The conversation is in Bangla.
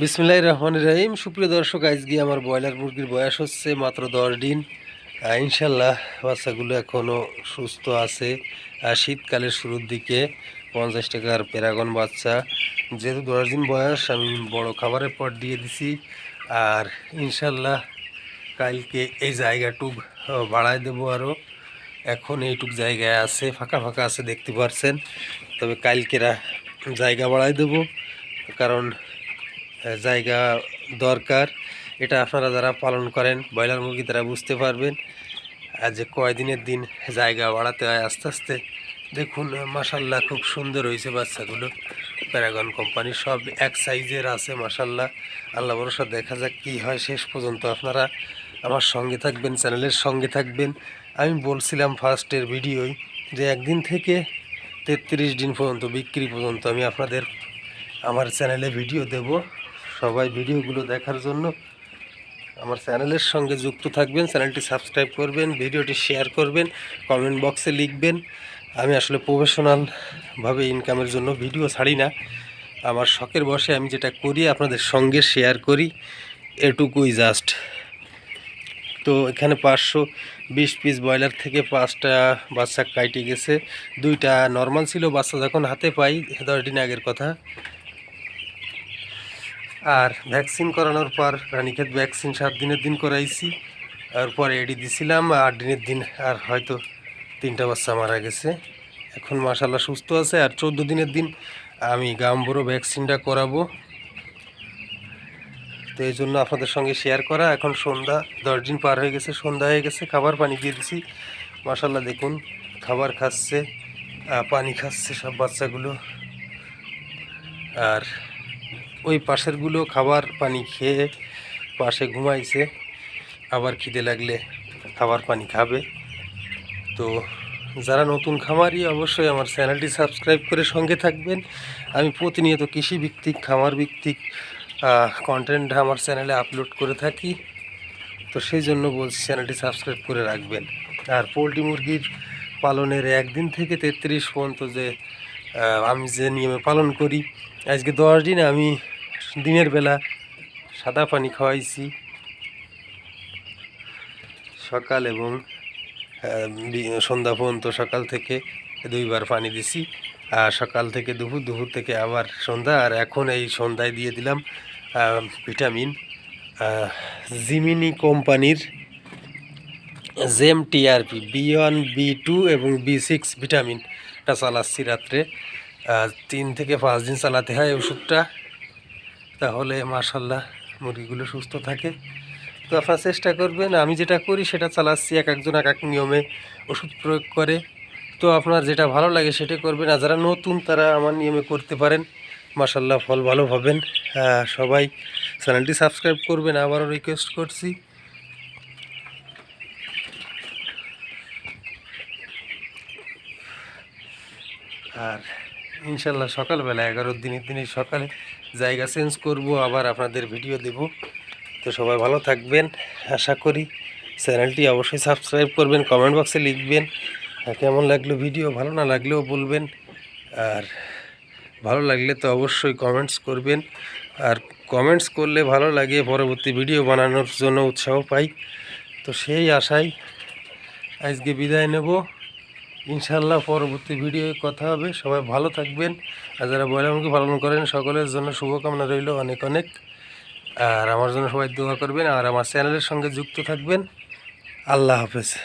বিসমিল্লাহ রহমান রহিম। সুপ্রিয় দর্শক, আজকে আমার ব্রয়লার মুরগির বয়স হচ্ছে মাত্র দশ দিন। ইনশাল্লাহ বাচ্চাগুলো এখনও সুস্থ আছে। আর শীতকালের শুরুর দিকে পঞ্চাশ টাকার প্যারাগন বাচ্চা। যেহেতু দশ দিন বয়স, আমি বড় খাবারের পর দিয়ে দিছি। আর ইনশাল্লাহ কালকে এই জায়গাটুক বাড়ায় দেবো আরও এখন এইটুক জায়গায় আছে, ফাঁকা ফাঁকা আছে, দেখতে পারছেন। তবে কালকেরা জায়গা বাড়ায় দেবো। কারণ জায়গা দরকার। এটা আপনারা যারা পালন করেন, ব্রয়লার মুরগি তারা বুঝতে পারবেন। আর যে কয়দিনের দিন জায়গা বাড়াতে হয় আস্তে আস্তে, দেখুন মাসাল্লাহ খুব সুন্দর হয়েছে বাচ্চাগুলো। প্যারাগন কোম্পানি সব এক সাইজের আছে মাসাল্লাহ আল্লাহ ভরসা, দেখা যাক কী হয় শেষ পর্যন্ত। আপনারা আমার সঙ্গে থাকবেন, চ্যানেলের সঙ্গে থাকবেন। আমি বলছিলাম ফার্স্টের ভিডিওই যে একদিন থেকে তেত্রিশ দিন পর্যন্ত, বিক্রি পর্যন্ত আমি আপনাদের, আমার চ্যানেলে ভিডিও দেব। সবাই ভিডিওগুলো দেখার জন্য আমার চ্যানেলের সঙ্গে যুক্ত থাকবেন, চ্যানেলটি সাবস্ক্রাইব করবেন, ভিডিওটি শেয়ার করবেন কমেন্ট বক্সে লিখবেন। আমি আসলে প্রফেশনালভাবে ইনকামের জন্য ভিডিও ছাড়ি না। আমার শখের বসে আমি যেটা করি, আপনাদের সঙ্গে শেয়ার করি, এটুকুই জাস্ট তো এখানে পাঁচশো বিশ পিস ব্রয়লার থেকে পাঁচটা বাচ্চা কাইটে গেছে। দুইটা নর্মাল ছিল, বাচ্চা যখন হাতে পাই, দশ দিন আগের কথা। আর ভ্যাকসিন করানোর পর রানীক্ষেত ভ্যাকসিন সাত দিনের দিন করাইছি। তারপরে এডি দিছিলাম, আট দিনের দিন আর হয়তো তিনটা বাচ্চা মারা গেছে। এখন মাসাল্লাহ সুস্থ আছে আর চোদ্দ দিনের দিন আমি গাম্বুরো ভ্যাকসিনটা করাবো। তো এই জন্য আপনাদের সঙ্গে শেয়ার করা। এখন সন্ধ্যা, দশ দিন পার হয়ে গেছে, সন্ধ্যা হয়ে গেছে, খাবার পানি দিয়ে দিছি। মাসাল্লাহ দেখুন, খাবার খাচ্ছে পানি খাচ্ছে সব বাচ্চাগুলো। আর ওই পাশেরগুলো খাবার পানি খেয়ে পাশে ঘুমাইছে। আবার খিদে লাগলে খাবার পানি খাবে। তো যারা নতুন খামারি, অবশ্যই আমার চ্যানেলটি সাবস্ক্রাইব করে সঙ্গে থাকবেন। আমি প্রতিনিয়ত কৃষি ভিত্তিক খামার ভিত্তিক কন্টেন্ট আমার চ্যানেলে আপলোড করে থাকি। তো সেই জন্য বলছি চ্যানেলটি সাবস্ক্রাইব করে রাখবেন। আর পোলট্রি মুরগির পালনের একদিন থেকে তেত্রিশ পর্যন্ত যে আমি যে নিয়মে পালন করি, আজকে দশ দিন আমি দিনের বেলা সাদা পানি খাওয়াইছি। সকাল এবং সন্ধ্যা পর্যন্ত সকাল থেকে দুইবার পানি দিছি। আর সকাল থেকে দুপুর দুপুর থেকে আবার সন্ধ্যা। আর এখন এই সন্ধ্যায় দিয়ে দিলাম ভিটামিন জিমিনি কোম্পানির জেম TRP B one, B two এবং বি সিক্স ভিটামিনটা চালাচ্ছি রাত্রে। তিন থেকে পাঁচ দিন চালাতে হয় ওষুধটা। তাহলে মার্শাল্লাহ মুরগিগুলো সুস্থ থাকে। তো আপনারা চেষ্টা করবেন আমি যেটা করি সেটা চালাচ্ছি এক একজন এক এক নিয়মে ওষুধ প্রয়োগ করে। তো আপনার যেটা ভালো লাগে সেটা করবেন আর যারা নতুন তারা আমার নিয়মে করতে পারেন। মার্শাল্লাহ ফল ভালো পাবেন আহ, সবাই চ্যানেলটি সাবস্ক্রাইব করবেন আবারও রিকোয়েস্ট করছি। আর ইনশাল্লাহ সকালবেলা এগারোর দিনের দিনে সকালে জায়গা চেঞ্জ করব, আবার আপনাদের ভিডিও দেব। তো সবাই ভালো থাকবেন, আশা করি চ্যানেলটি অবশ্যই সাবস্ক্রাইব করবেন, কমেন্ট বক্সে লিখবেন। কেমন লাগল ভিডিও, ভালো না লাগলেও বলবেন। আর ভালো লাগলে তো অবশ্যই কমেন্টস করবেন। আর কমেন্টস করলে ভালো লাগে, পরবর্তী ভিডিও বানানোর জন্য উৎসাহ পাই। তো সেই আশায় আজকে বিদায় নেব। ইনশাল্লাহ পরবর্তী ভিডিওয়ে কথা হবে। সবাই ভালো থাকবেন। আর যারা বয়লা মুরগি পালন করেন, সকলের জন্য শুভকামনা রইল অনেক অনেক। আর আমার জন্য সবাই দোয়া করবেন। আর আমার চ্যানেলের সঙ্গে যুক্ত থাকবেন। আল্লাহ হাফেজ।